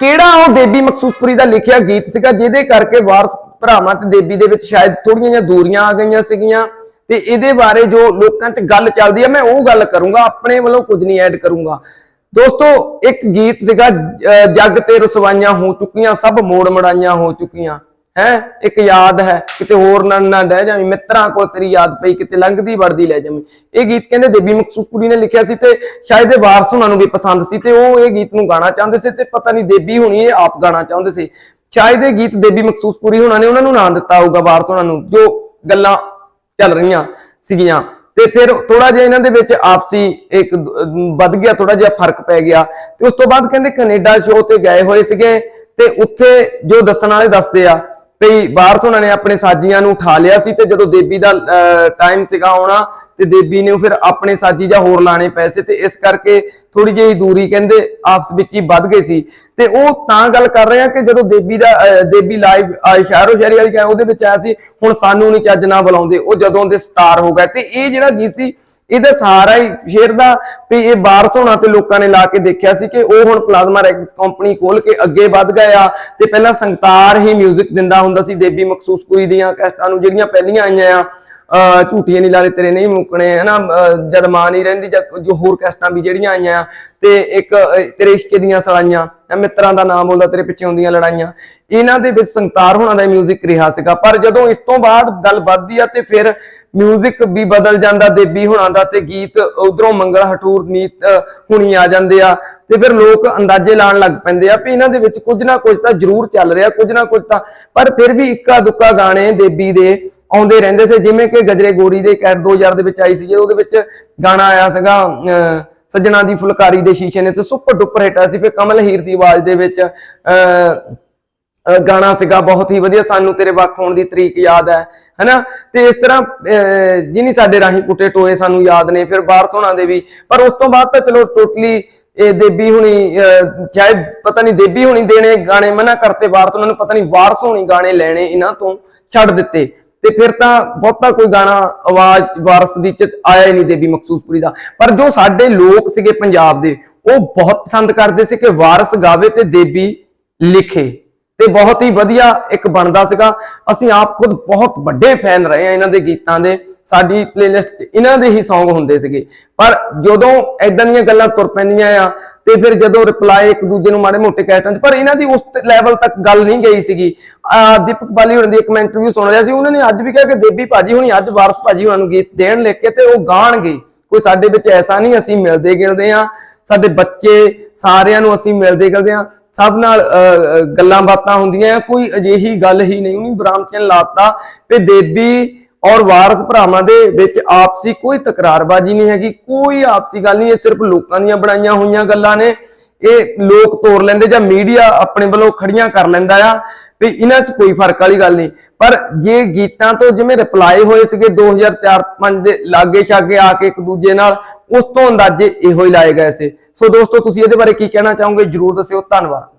ਕਿਹੜਾ ਉਹ ਦੇਬੀ ਮਕਸੂਦਪੁਰੀ ਦਾ ਲਿਖਿਆ ਗੀਤ ਸੀਗਾ ਜਿਹਦੇ ਕਰਕੇ ਵਾਰਸ ਭਰਾਵਾਂ ਤੇ ਦੇਬੀ ਦੇ ਵਿੱਚ ਸ਼ਾਇਦ ਥੋੜੀਆਂ ਜਿਹੀਆਂ ਦੂਰੀਆਂ ਆ ਗਈਆਂ ਸੀਗੀਆਂ ਤੇ ਇਹਦੇ ਬਾਰੇ ਜੋ ਲੋਕਾਂ 'ਚ ਗੱਲ ਚੱਲਦੀ ਹੈ ਮੈਂ ਉਹ ਗੱਲ ਕਰੂੰਗਾ, ਆਪਣੇ ਵੱਲੋਂ ਕੁਝ ਨਹੀਂ ਐਡ ਕਰੂੰਗਾ। ਦੋਸਤੋ, ਇੱਕ ਗੀਤ ਸੀਗਾ, ਅਹ ਜੱਗ ਤੇ ਰਸਵਾਈਆਂ ਹੋ ਚੁੱਕੀਆਂ, ਸਭ ਮੋੜ ਮੜਾਈਆਂ ਹੋ ਚੁੱਕੀਆਂ। ਹੈ? ਇੱਕ ਯਾਦ ਹੈ, ਕਿਤੇ ਹੋਰ ਨਾ ਨਾ ਡਹਿ ਜਾਵੀਂ। ਮਿੱਤਰਾਂ ਕੋਲ ਤੇਰੀ ਯਾਦ ਪਈ, ਕਿਤੇ ਲੰਘਦੀ ਵੜਦੀ ਲੈ ਜਾਵੀਂ। ਇਹ ਗੀਤ ਕਹਿੰਦੇ ਦੇਬੀ ਮਕਸੂਦਪੁਰੀ ਨੇ ਲਿਖਿਆ ਸੀ ਤੇ ਸ਼ਾਇਦ ਇਹ ਵਾਰਸ ਉਹਨਾਂ ਨੂੰ ਵੀ ਪਸੰਦ ਸੀ ਤੇ ਉਹ ਇਹ ਗੀਤ ਨੂੰ ਗਾਣਾ ਚਾਹੁੰਦੇ ਸੀ ਤੇ ਪਤਾ ਨਹੀਂ ਦੇਬੀ ਹੁਣੀ ਇਹ ਆਪ ਗਾਣਾ ਚਾਹੁੰਦੇ ਸੀ। ਸ਼ਾਇਦ ਇਹ ਗੀਤ ਦੇਬੀ ਮਕਸੂਦਪੁਰੀ ਹੁਣਾਂ ਨੇ ਉਹਨਾਂ ਨੂੰ ਨਾਂ ਦਿੱਤਾ ਹੋਊਗਾ, ਵਾਰਸ ਉਹਨਾਂ ਨੂੰ, ਜੋ ਗੱਲਾਂ ਚੱਲ ਰਹੀਆਂ ਸੀਗੀਆਂ। ਤੇ ਫਿਰ ਥੋੜਾ ਜਿਹਾ ਇਹਨਾਂ ਦੇ ਵਿੱਚ ਆਪਸੀ ਇੱਕ ਵੱਧ ਗਿਆ ਥੋੜਾ ਜਿਹਾ ਫ਼ਰਕ ਪੈ ਗਿਆ। ਤੇ ਉਸ ਤੋਂ ਬਾਅਦ ਕਹਿੰਦੇ ਕੈਨੇਡਾ ਸ਼ੋਅ ਤੇ ਗਏ ਹੋਏ ਸੀਗੇ ਤੇ ਉੱਥੇ ਜੋ ਦੱਸਣ ਵਾਲੇ ਦੱਸਦੇ ਆ ਵੀ ਬਾਹਰ ਉਹਨਾਂ ਨੇ ਆਪਣੇ ਸਾਜੀਆਂ ਨੂੰ ਉਠਾ ਲਿਆ ਸੀ ਤੇ ਜਦੋਂ ਦੇਬੀ ਦਾ ਟਾਈਮ ਸੀਗਾ ਆਉਣਾ ਤੇ ਦੇਬੀ ਨੇ ਫਿਰ ਆਪਣੇ ਸਾਜੀ ਜਾਂ ਹੋਰ ਲਾਣੇ ਪੈਸੇ ਤੇ ਇਸ ਕਰਕੇ ਥੋੜੀ ਜਿਹੀ ਦੂਰੀ ਕਹਿੰਦੇ ਆਪਸ ਵਿੱਚ ਹੀ ਵੱਧ ਗਈ ਸੀ। ਤੇ ਉਹ ਤਾਂ ਗੱਲ ਕਰ ਰਹੇ ਆ ਕਿ ਜਦੋਂ ਦੇਬੀ ਦਾ ਅਹ, ਦੇਬੀ ਲਾਈਵ ਸ਼ਹਿਰੋ ਸ਼ਹਿਰੀ ਵਾਲੀ ਗਿਆ ਉਹਦੇ ਵਿੱਚ ਆਇਆ ਸੀ ਹੁਣ ਸਾਨੂੰ ਨਹੀਂ ਚੱਜ ਨਾ ਬੁਲਾਉਂਦੇ ਉਹ ਜਦੋਂ ਦੇ ਸਟਾਰ ਹੋ ਗਏ। ਤੇ ਇਹ ਜਿਹੜਾ ਗੀਤ ਸੀ ਇਹਦਾ ਸਹਾਰਾ ਹੀ ਸ਼ੇਰ ਦਾ ਵੀ ਇਹ ਬਾਰਸ ਹੋਣਾ ਤੇ ਲੋਕਾਂ ਨੇ ਲਾ ਕੇ ਦੇਖਿਆ ਸੀ ਕਿ ਉਹ ਹੁਣ ਪਲਾਜ਼ਮਾ ਰੈਕਸ ਕੰਪਨੀ ਖੋਲ ਕੇ ਅੱਗੇ ਵੱਧ ਗਏ ਆ ਤੇ ਪਹਿਲਾਂ ਸੰਗਤਾਰ ਹੀ 뮤직 ਦਿੰਦਾ ਹੁੰਦਾ ਸੀ ਦੇਬੀ ਮਖਸੂਸਪੁਰੀ ਦੀਆਂ ਕੈਸਟਾਂ ਨੂੰ ਜਿਹੜੀਆਂ ਪਹਿਲੀਆਂ ਆਈਆਂ ਆ। ਅਹ ਝੂਠੀਆਂ ਨਹੀਂ ਲਾਲੇ ਤੇਰੇ ਨਹੀਂ ਮੁੱਕਣੇ ਹਨਾ ਅਹ ਜਦ ਮਾਂ ਨਹੀਂ ਰਹਿੰਦੀ ਜਾਂ ਜੋ ਹੋਰ ਕੈਸਟਾਂ ਵੀ ਜਿਹੜੀਆਂ ਆਈਆਂ ਆ ਤੇ ਇੱਕ ਅਹ, ਤੇਰੇ ਇਸ਼ਕੇ ਦੀਆਂ ਸਲਾਈਆਂ ਇਹ ਮਿੱਤਰਾਂ ਦਾ ਨਾਮ ਬੋਲਦਾ ਤੇਰੇ ਪਿੱਛੇ ਹੁੰਦੀਆਂ ਲੜਾਈਆਂ ਇਹਨਾਂ ਦੇ ਵਿੱਚ ਸੰਗਤਾਰ ਹੋਣਾ ਦਾ 뮤직 ਰਿਹਾ ਸੀਗਾ ਪਰ ਜਦੋਂ ਇਸ ਤੋਂ ਬਾਅਦ ਗੱਲ ਵੱਧਦੀ ਆ ਤੇ ਫਿਰ 뮤직 ਵੀ ਬਦਲ ਜਾਂਦਾ ਦੇਬੀ ਹੋਣਾ ਦਾ ਤੇ ਗੀਤ ਉਧਰੋਂ ਮੰਗਲ ਹਟੂਰ ਨੀਤ ਅਹ, ਹੁਣੀ ਆ ਜਾਂਦੇ ਆ ਤੇ ਫਿਰ ਲੋਕ ਅੰਦਾਜ਼ੇ ਲਾਣ ਲੱਗ ਪੈਂਦੇ ਆ ਵੀ ਇਹਨਾਂ ਦੇ ਵਿੱਚ ਕੁਝ ਨਾ ਕੁਝ ਤਾਂ ਜ਼ਰੂਰ ਚੱਲ ਰਿਹਾ ਕੁਝ ਨਾ ਕੁਝ ਤਾਂ ਪਰ ਫਿਰ ਵੀ ਇੱਕਾ ਦੁੱਕਾ ਗਾਣੇ ਦੇਬੀ ਦੇ ਆਉਂਦੇ ਰਹਿੰਦੇ ਸੀ ਜਿਵੇਂ ਕਿ ਗਜਰੇ ਗੋਰੀ ਦੇ ਕੈਟ 2000 ਦੇ ਵਿੱਚ ਆਈ ਸੀ ਉਹਦੇ ਵਿੱਚ ਗਾਣਾ ਆਇਆ ਸੀਗਾ ਸੱਜਣਾ ਦੀ ਫੁਲਕਾਰੀ ਦੇ ਸ਼ੀਸ਼ੇ ਨੇ ਤੇ ਸੁਪਰ ਡੁਪਰ ਹਿੱਟ ਆਇਆ ਸੀ ਫਿਰ ਕਮਲ ਹੀਰ ਦੀ ਆਵਾਜ਼ ਦੇ ਵਿੱਚ ਗਾਣਾ ਸੀਗਾ ਬਹੁਤ ਹੀ ਵਧੀਆ ਸਾਨੂੰ ਤੇਰੇ ਵੱਖ ਹੋਣ ਦੀ ਤਰੀਕ ਯਾਦ ਹੈ ਹੈਨਾ? ਤੇ ਇਸ ਤਰ੍ਹਾਂ ਅਹ, ਜਿਹਨੀ ਸਾਡੇ ਰਾਹੀਂ ਕੁੱਟੇ ਟੋਏ ਸਾਨੂੰ ਯਾਦ ਨੇ ਫਿਰ ਬਾਹਰ ਸੋਣਾ ਦੇ ਵੀ ਪਰ ਉਸ ਤੋਂ ਬਾਅਦ ਤਾਂ ਚਲੋ ਟੋਟਲੀ ਇਹ ਦੇਬੀ ਹੁਣੀ ਅਹ, ਸ਼ਾਇਦ ਪਤਾ ਨਹੀਂ ਦੇਬੀ ਹੁਣੀ ਦੇਣੇ ਗਾਣੇ ਮਨਾ ਕਰਤੇ ਵਾਰਸ ਉਹਨਾਂ ਨੂੰ ਪਤਾ ਨਹੀਂ ਵਾਰਸ ਹੋਣੀ ਗਾਣੇ ਲੈਣੇ ਇਹਨਾਂ ਤੋਂ ਛੱਡ ਦਿੱਤੇ। ਤੇ ਫਿਰ ਤਾਂ ਬਹੁਤਾ ਕੋਈ ਗਾਣਾ ਆਵਾਜ਼ ਵਾਰਸ ਦੀ ਚ ਆਇਆ ਹੀ ਨਹੀਂ ਦੇਵੀ ਮਖਸੂਸਪੁਰੀ ਦਾ। ਪਰ ਜੋ ਸਾਡੇ ਲੋਕ ਸੀਗੇ ਪੰਜਾਬ ਦੇ, ਉਹ ਬਹੁਤ ਪਸੰਦ ਕਰਦੇ ਸੀ ਕਿ ਵਾਰਸ ਗਾਵੇ ਤੇ ਦੇਬੀ ਲਿਖੇ। ਤੇ ਬਹੁਤ ਹੀ ਵਧੀਆ ਇੱਕ ਬਣਦਾ ਸੀਗਾ। ਅਸੀਂ ਆਪ ਖੁਦ ਬਹੁਤ ਵੱਡੇ ਫੈਨ ਰਹੇ ਆ ਇਹਨਾਂ ਦੇ ਗੀਤਾਂ ਦੇ। ਸਾਡੀ ਪਲੇਲਿਸਟ 'ਚ ਇਹਨਾਂ ਦੇ ਹੀ Song ਹੁੰਦੇ ਸੀਗੇ। ਪਰ ਜਦੋਂ ਐਦਾਂ ਦੀਆਂ ਗੱਲਾਂ ਤੁਰ ਪੈਂਦੀਆਂ ਆ, ਤੇ ਫਿਰ ਜਦੋਂ ਰਿਪਲਾਈ ਇੱਕ ਦੂਜੇ ਨੂੰ ਮਾੜੇ ਮੋਟੇ ਕਹਿ ਪਰ ਇਹਨਾਂ ਦੀ ਉਸ ਲੈਵਲ ਤੱਕ ਗੱਲ ਨਹੀਂ ਗਈ ਸੀਗੀ। ਆਹ ਦੀਪਕ ਬਾਲੀ ਹੁਣਾਂ ਦੀ ਇੱਕ ਮੈਂ ਇੰਟਰਵਿਊ ਸੁਣ ਰਿਹਾ ਸੀ, ਉਹਨਾਂ ਨੇ ਅੱਜ ਵੀ ਕਿਹਾ ਕਿ ਦੇਬੀ ਭਾਜੀ ਹੁਣੀ ਅੱਜ ਵਾਰਸ ਭਾਜੀ ਹੁਣਾਂ ਨੂੰ ਗੀਤ ਦੇਣ ਲਿਖ ਕੇ ਤੇ ਉਹ ਗਾਣਗੇ। ਕੋਈ ਸਾਡੇ ਵਿੱਚ ਐਸਾ ਨਹੀਂ ਅਸੀਂ ਮਿਲਦੇ ਗਿਲਦੇ ਆ ਸਾਡੇ ਬੱਚੇ ਸਾਰਿਆਂ ਨੂੰ ਅਸੀਂ ਮਿਲਦੇ ਗਿਲਦੇ ਆ ਸਭ ਨਾਲ ਅਹ, ਗੱਲਾਂ ਬਾਤਾਂ ਹੁੰਦੀਆਂ ਕੋਈ ਅਜਿਹੀ ਗੱਲ ਹੀ ਨਹੀਂ ਉਹਨੇ ਬ੍ਰਾਹਮਚਨ ਲਾਤਾ ਵੀ ਦੇਬੀ ਔਰ ਵਾਰਸ ਭਰਾਵਾਂ ਦੇ ਵਿੱਚ ਆਪਸੀ ਕੋਈ ਤਕਰਾਰਬਾਜ਼ੀ ਨਹੀਂ ਹੈਗੀ ਕੋਈ ਆਪਸੀ ਗੱਲ ਨਹੀਂ ਇਹ ਸਿਰਫ ਲੋਕਾਂ ਦੀਆਂ ਬਣਾਈਆਂ ਹੋਈਆਂ ਗੱਲਾਂ ਨੇ ਇਹ ਲੋਕ ਤੋੜ ਲੈਂਦੇ ਜਾਂ ਮੀਡੀਆ ਆਪਣੇ ਵੱਲੋਂ ਖੜੀਆਂ ਕਰ ਲੈਂਦਾ ਆ। ਵੀ ਇਹਨਾਂ 'ਚ ਕੋਈ ਫ਼ਰਕ ਵਾਲੀ ਗੱਲ ਨਹੀਂ। ਪਰ ਜੇ ਗੀਤਾਂ ਤੋਂ ਜਿਵੇਂ ਰਿਪਲਾਈ ਹੋਏ ਸੀਗੇ 2004-5 ਦੇ ਲਾਗੇ ਛਾਗੇ ਆ ਕੇ ਇੱਕ ਦੂਜੇ ਨਾਲ, ਉਸ ਤੋਂ ਅੰਦਾਜ਼ੇ ਇਹੋ ਹੀ ਲਾਏ ਗਏ ਸੀ। ਸੋ ਦੋਸਤੋ, ਤੁਸੀਂ ਇਹਦੇ ਬਾਰੇ ਕੀ ਕਹਿਣਾ ਚਾਹੋਗੇ? ਜਰੂਰ ਦੱਸਿਓ। ਧੰਨਵਾਦ।